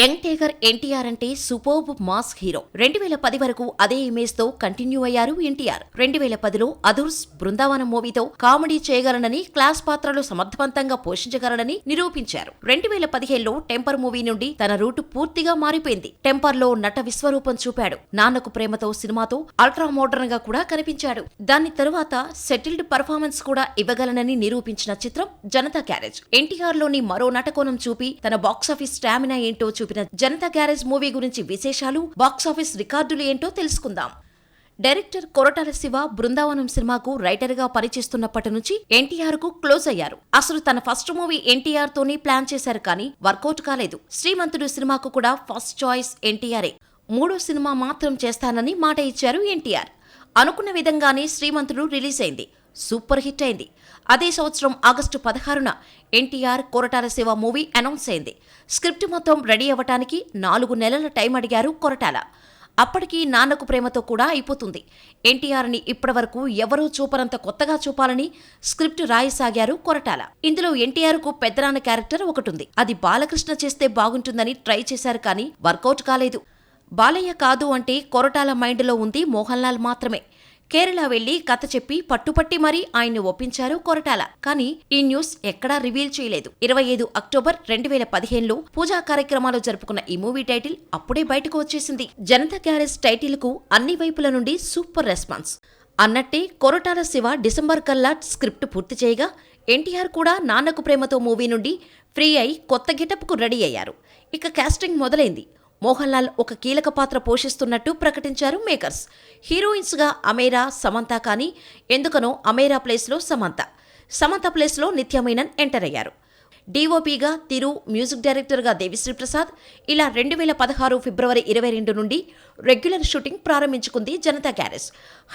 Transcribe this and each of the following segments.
Young టేగర్ NTR అంటే superb mass hero. రెండు వేల పది వరకు అదే ఇమేజ్తో కంటిన్యూ అయ్యారు ఎన్టీఆర్. రెండు వేల పదిలో అదుర్స్ బృందావనం మూవీతో కామెడీ చేయగలనని క్లాస్ పాత్రలు సమర్థవంతంగా పోషించగలనని నిరూపించారు. రెండు వేల పదిహేనులో టెంపర్ మూవీ నుండి తన రూటు పూర్తిగా మారిపోయింది. టెంపర్లో నట విశ్వరూపం చూపాడు. నాన్నకు ప్రేమతో సినిమాతో అల్ట్రా మోడర్న్గా కూడా కనిపించాడు. దాని తరువాత సెటిల్డ్ పర్ఫార్మెన్స్ కూడా ఇవ్వగలనని నిరూపించిన చిత్రం జనతా గ్యారేజ్ ఎన్టీఆర్లోని మరో నటకోణం చూపి తన బాక్సాఫీస్ స్టామినా ఏంటో చూపిన జనతా గ్యారేజ్ మూవీ గురించి విశేషాలు బాక్సాఫీస్ రికార్డులు ఏంటో తెలుసుకుందాం. డైరెక్టర్ కొరటాల శివ బృందావనం సినిమాకు రైటర్గా పనిచేస్తున్నప్పటి నుంచి ఎన్టీఆర్కు క్లోజ్ అయ్యారు. అసలు తన ఫస్ట్ మూవీ ఎన్టీఆర్ తోనే ప్లాన్ చేశారు కానీ వర్కౌట్ కాలేదు. శ్రీమంతుడు సినిమాకు కూడా ఫస్ట్ చాయిస్ ఎన్టీఆర్ఏ మూడో సినిమా మాత్రం చేస్తానని మాట ఇచ్చారు ఎన్టీఆర్. అనుకున్న విధంగానే శ్రీమంతుడు రిలీజ్ అయింది. సూపర్ హిట్ అయింది. అదే సంవత్సరం ఆగస్టు పదహారున ఎన్టీఆర్ కొరటాల శివ మూవీ అనౌన్స్ అయింది. స్క్రిప్ట్ మొత్తం రెడీ అవ్వటానికి నాలుగు నెలల టైం అడిగారు కొరటాల. అప్పటికి నాన్నకు ప్రేమతో కూడా అయిపోతుంది. ఎన్టీఆర్ని ఇప్పటివరకు ఎవరూ చూపనంత కొత్తగా చూపాలని స్క్రిప్ట్ రాయసాగారు కొరటాల. ఇందులో ఎన్టీఆర్కు పెద్దనాన్న క్యారెక్టర్ ఒకటుంది. అది బాలకృష్ణ చేస్తే బాగుంటుందని ట్రై చేశారు కానీ వర్కౌట్ కాలేదు. బాలయ్య కాదు అంటే కొరటాల మైండ్లో ఉంది మోహన్ లాల్ మాత్రమే. కేరళ వెళ్ళి కథ చెప్పి పట్టుపట్టి మరీ ఆయన్ని ఒప్పించారు కొరటాల. కానీ ఈ న్యూస్ ఎక్కడా రివీల్ చేయలేదు. ఇరవై ఐదు అక్టోబర్ రెండు వేల పదిహేనులో పూజా కార్యక్రమాలు జరుపుకున్న ఈ మూవీ టైటిల్ అప్పుడే బయటకు వచ్చేసింది. జనతా గ్యారేజ్ టైటిల్కు అన్ని వైపుల నుండి సూపర్ రెస్పాన్స్. అన్నట్టే కొరటాల శివ డిసెంబర్ కల్లా స్క్రిప్ట్ పూర్తి చేయగా ఎన్టీఆర్ కూడా నాన్నకు ప్రేమతో మూవీ నుండి ఫ్రీ అయి కొత్త గెటప్కు రెడీ అయ్యారు. ఇక కాస్టింగ్ మొదలైంది. మోహన్ లాల్ ఒక కీలక పాత్ర పోషిస్తున్నట్టు ప్రకటించారు మేకర్స్. హీరోయిన్స్గా అమేరా సమంత కానీ ఎందుకనో అమేరా ప్లేస్లో సమంత. సమంత ప్లేస్లో నిత్యమేనన్ ఎంటర్ అయ్యారు. డీఓపీగా తిరు మ్యూజిక్ డైరెక్టర్గా దేవిశ్రీ ప్రసాద్ ఇలా రెండు వేల పదహారు ఫిబ్రవరి ఇరవై రెండు నుండి రెగ్యులర్ షూటింగ్ ప్రారంభించుకుంది జనతా గ్యారేజ్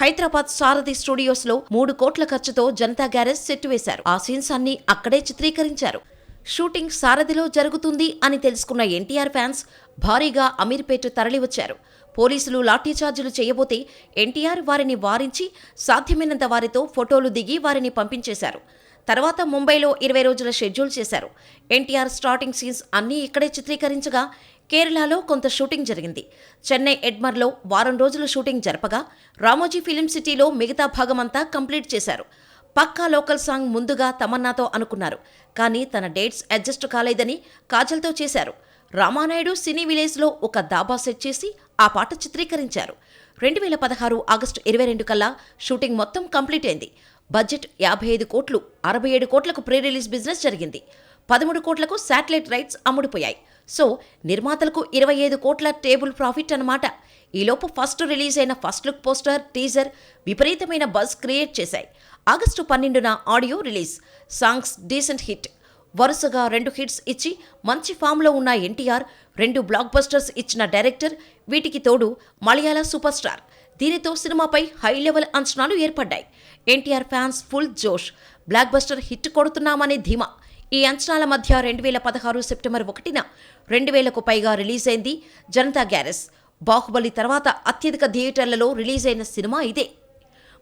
హైదరాబాద్ సారథి స్టూడియోస్లో మూడు కోట్ల ఖర్చుతో జనతా గ్యారేజ్ సెట్ వేశారు. ఆ సీన్స్ అన్ని అక్కడే చిత్రీకరించారు. షూటింగ్ సారథిలో జరుగుతుంది అని తెలుసుకున్న ఎన్టీఆర్ ఫ్యాన్స్ భారీగా అమీర్పేట తరలివచ్చారు. పోలీసులు లాఠీచార్జీలు చేయబోతే ఎన్టీఆర్ వారిని వారించి సాధ్యమైనంత వారితో ఫోటోలు దిగి వారిని పంపించేశారు. తర్వాత ముంబైలో ఇరవై రోజుల షెడ్యూల్ చేశారు. ఎన్టీఆర్ స్టార్టింగ్ సీన్స్ అన్నీ ఇక్కడే చిత్రీకరించగా కేరళలో కొంత షూటింగ్ జరిగింది. చెన్నై ఎడ్మర్లో వారం రోజుల షూటింగ్ జరపగా రామోజీ ఫిలిం సిటీలో మిగతా భాగమంతా కంప్లీట్ చేశారు. పక్కా లోకల్ సాంగ్ ముందుగా తమన్నాతో అనుకున్నారు. కానీ తన డేట్స్ అడ్జస్ట్ కాలేదని కాజల్తో చేశారు. రామానాయుడు సినీ విలేజ్లో ఒక దాబా సెట్ చేసి ఆ పాట చిత్రీకరించారు. రెండు వేల పదహారు ఆగస్టు ఇరవై రెండు కల్లా షూటింగ్ మొత్తం కంప్లీట్ అయింది. బడ్జెట్ యాభై ఐదు కోట్లు అరవై ఏడు కోట్లకు ప్రీ రిలీజ్ బిజినెస్ జరిగింది. పదమూడు కోట్లకు శాటిలైట్ రైట్స్ అమ్ముడుపోయాయి. సో నిర్మాతలకు ఇరవై ఐదు కోట్ల టేబుల్ ప్రాఫిట్ అన్నమాట. ఈలోపు ఫస్ట్ రిలీజ్ అయిన ఫస్ట్ లుక్ పోస్టర్ టీజర్ విపరీతమైన బజ్ క్రియేట్ చేశాయి. ఆగస్టు పన్నెండున audio release. Songs decent hit. వరుసగా రెండు హిట్స్ ఇచ్చి మంచి ఫామ్లో ఉన్న ఎన్టీఆర్ రెండు బ్లాక్ బస్టర్స్ ఇచ్చిన డైరెక్టర్ వీటికి తోడు మలయాళ సూపర్ స్టార్ దీనితో సినిమాపై హై లెవెల్ అంచనాలు ఏర్పడ్డాయి. ఎన్టీఆర్ ఫ్యాన్స్ ఫుల్ జోష్. బ్లాక్ బస్టర్ హిట్ కొడుతున్నామనే ధీమా. ఈ అంచనాల మధ్య రెండు వేల పదహారు సెప్టెంబర్ ఒకటిన రెండు వేలకు పైగా రిలీజ్ అయింది జనతా గ్యారెస్. బాహుబలి తర్వాత అత్యధిక థియేటర్లలో రిలీజ్ అయిన సినిమా ఇదే.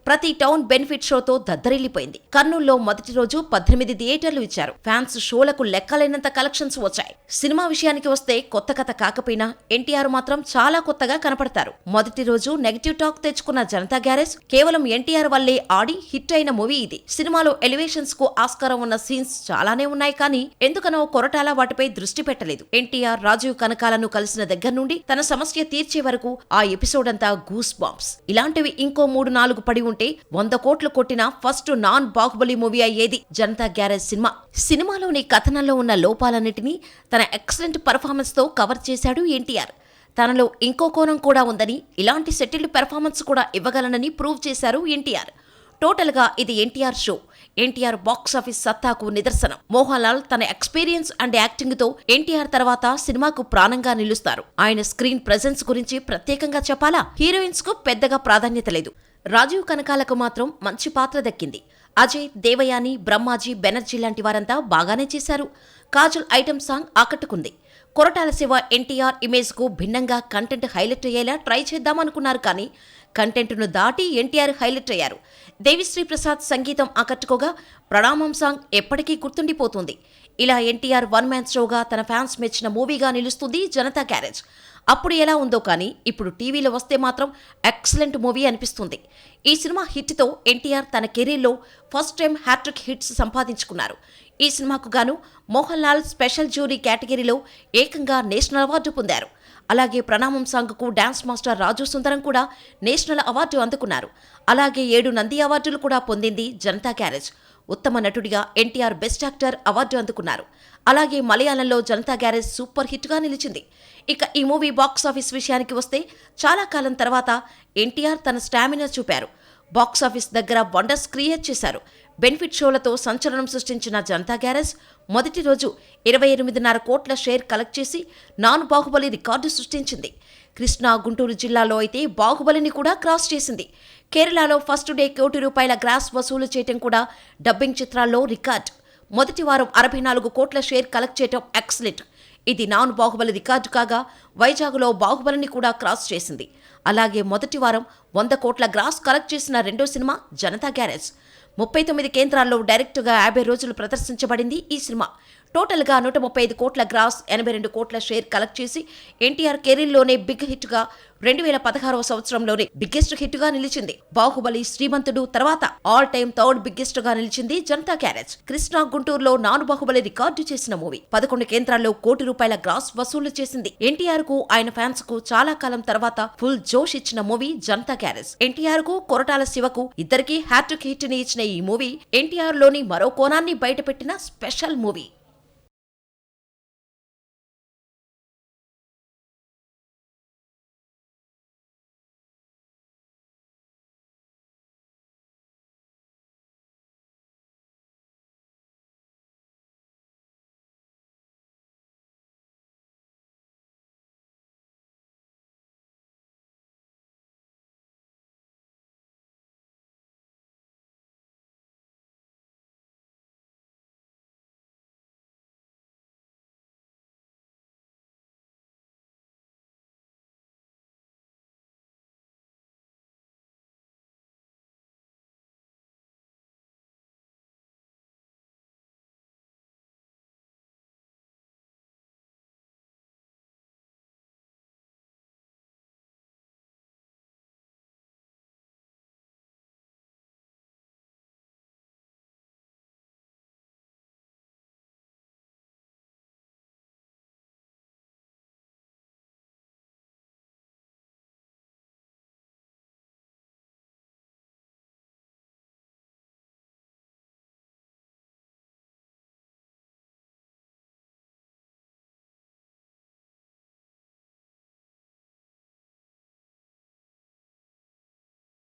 ప్రతి టౌన్ బెనిఫిట్ షోతో దద్దరిల్లిపోయింది. కర్నూల్లో మొదటి రోజు పద్దెనిమిది థియేటర్లు ఇచ్చారు. ఫ్యాన్స్ షోలకు లెక్కలేనంత కలెక్షన్స్ వచ్చాయి. సినిమా విషయానికి వస్తే కొత్త కథ కాకపోయినా ఎన్టీఆర్ మాత్రం చాలా కొత్తగా కనపడతారు. మొదటి రోజు నెగటివ్ టాక్ తెచ్చుకున్న జనతా గ్యారేజ్ కేవలం ఎన్టీఆర్ వల్లే ఆడి హిట్ అయిన మూవీ ఇది. సినిమాలో ఎలివేషన్స్కు ఆస్కారం ఉన్న సీన్స్ చాలానే ఉన్నాయి కానీ ఎందుకనో కొరటాల వాటిపై దృష్టి పెట్టలేదు. ఎన్టీఆర్ రాజీవ్ కనకాలను కలిసిన దగ్గర నుండి తన సమస్య తీర్చే వరకు ఆ ఎపిసోడ్ అంతా గూస్ బాంబ్స్. ఇలాంటివి ఇంకో మూడు నాలుగు పడి ఉంటే వంద కోట్లు కొట్టిన ఫస్ట్ నాన్ బాహుబలి మూవీ అయ్యేది జనతా గ్యారేజ్ సినిమా. సినిమాలోని కథనంలో ఉన్న లోపాలన్నిటినీ తన ఎక్సలెంట్ పర్ఫార్మెన్స్తో కవర్ చేశాడు ఎన్టీఆర్. తనలో ఇంకో కోణం కూడా ఉందని ఇలాంటి సెటిల్డ్ పెర్ఫార్మెన్స్ కూడా ఇవ్వగలనని ప్రూవ్ చేశారు ఎన్టీఆర్. టోటల్గా ఇది NTR show. NTR box office సత్తాకు నిదర్శనం. మోహన్ లాల్ తన ఎక్స్పీరియన్స్ అండ్ యాక్టింగ్తో ఎన్టీఆర్ తర్వాత సినిమాకు ప్రాణంగా నిలుస్తారు. ఆయన స్క్రీన్ ప్రెజెన్స్ గురించి ప్రత్యేకంగా చెప్పాలా? హీరోయిన్స్కు పెద్దగా ప్రాధాన్యత లేదు. రాజీవ్ కనకాలకు మాత్రం మంచి పాత్ర దక్కింది. అజయ్ దేవయాని బ్రహ్మాజీ బెనర్జీ లాంటి వారంతా బాగానే చేశారు. కాజల్ ఐటమ్ సాంగ్ ఆకట్టుకుంది. కొరటాల శివ ఎన్టీఆర్ ఇమేజ్కు భిన్నంగా కంటెంట్ హైలైట్ అయ్యేలా ట్రై చేద్దామనుకున్నారు కానీ కంటెంట్ను దాటి ఎన్టీఆర్ హైలైట్ అయ్యారు. దేవిశ్రీ ప్రసాద్ సంగీతం ఆకట్టుకోగా ప్రణామం సాంగ్ ఎప్పటికీ గుర్తుండిపోతుంది. ఇలా ఎన్టీఆర్ వన్ మ్యాన్ షోగా తన ఫ్యాన్స్ మెచ్చిన మూవీగా నిలుస్తుంది జనతా క్యారేజ్. అప్పుడు ఎలా ఉందో కానీ ఇప్పుడు టీవీలో వస్తే మాత్రం ఎక్సలెంట్ మూవీ అనిపిస్తుంది. ఈ సినిమా హిట్తో ఎన్టీఆర్ తన కెరీర్లో ఫస్ట్ టైం హ్యాట్రిక్ హిట్స్ సంపాదించుకున్నారు. ఈ సినిమాకు గాను మోహన్ లాల్ స్పెషల్ జ్యూరీ కేటగిరీలో ఏకంగా నేషనల్ అవార్డు పొందారు. అలాగే ప్రణామం సాంగ్కు డాన్స్ మాస్టర్ రాజు సుందరం కూడా నేషనల్ అవార్డు అందుకున్నారు. అలాగే ఏడు నంది అవార్డులు కూడా పొందింది జనతా క్యారేజ్. ఉత్తమ నటుడిగా ఎన్టీఆర్ బెస్ట్ యాక్టర్ అవార్డు అందుకున్నారు. అలాగే మలయాళంలో జనతా గ్యారేజ్ సూపర్ హిట్గా నిలిచింది. ఇక ఈ మూవీ బాక్స్ ఆఫీస్ విషయానికి వస్తే చాలా కాలం తర్వాత ఎన్టీఆర్ తన స్టామినా చూపారు. బాక్స్ ఆఫీస్ దగ్గర వండర్స్ క్రియేట్ చేశారు. బెనిఫిట్ షోలతో సంచలనం సృష్టించిన జనతా గ్యారేజ్ మొదటి రోజు ఇరవై ఎనిమిదిన్నర కోట్ల షేర్ కలెక్ట్ చేసి నాన్ బాహుబలి రికార్డు సృష్టించింది. కృష్ణా గుంటూరు జిల్లాలో అయితే బాహుబలిని కూడా క్రాస్ చేసింది. కేరళలో ఫస్ట్ డే కోటి రూపాయల గ్రాస్ వసూలు చేయటం కూడా డబ్బింగ్ చిత్రాల్లో రికార్డ్. మొదటి వారం అరవై నాలుగు కోట్ల షేర్ కలెక్ట్ చేయటం ఎక్సలెంట్. ఇది నాన్ బాహుబలి రికార్డు కాగా వైజాగ్లో బాహుబలిని కూడా క్రాస్ చేసింది. అలాగే మొదటి వారం వంద కోట్ల గ్రాస్ కలెక్ట్ చేసిన రెండో సినిమా జనతా గ్యారేజ్. ముప్పై తొమ్మిది కేంద్రాల్లో డైరెక్ట్గా యాభై రోజులు ప్రదర్శించబడింది ఈ సినిమా. టోటల్గా నూట ముప్పై ఐదు కోట్ల గ్రాస్ ఎనభై రెండు కోట్ల షేర్ కలెక్ట్ చేసి ఎన్టీఆర్ కెరీర్లోనే బిగ్ హిట్గా రెండు వేల పదహారవ సంవత్సరంలోనే బిగ్గెస్ట్ హిట్గా నిలిచింది. బాహుబలి శ్రీమంతుడు తర్వాత ఆల్ టైమ్ థర్డ్ బిగ్గెస్ట్గా నిలిచింది జనతా క్యారేజ్ కృష్ణా గుంటూరులో నాను బాహుబలి రికార్డు చేసిన మూవీ. పదకొండు కేంద్రాల్లో కోటి రూపాయల గ్రాస్ వసూలు చేసింది. ఎన్టీఆర్కు ఆయన ఫ్యాన్స్కు చాలా కాలం తర్వాత ఫుల్ జోష్ ఇచ్చిన మూవీ జనతా క్యారేజ్ ఎన్టీఆర్కు కొరటాల శివకు ఇద్దరికి హ్యాట్రిక్ హిట్ని ఇచ్చిన ఈ మూవీ ఎన్టీఆర్లోని మరో కోణాన్ని బయటపెట్టిన స్పెషల్ మూవీ.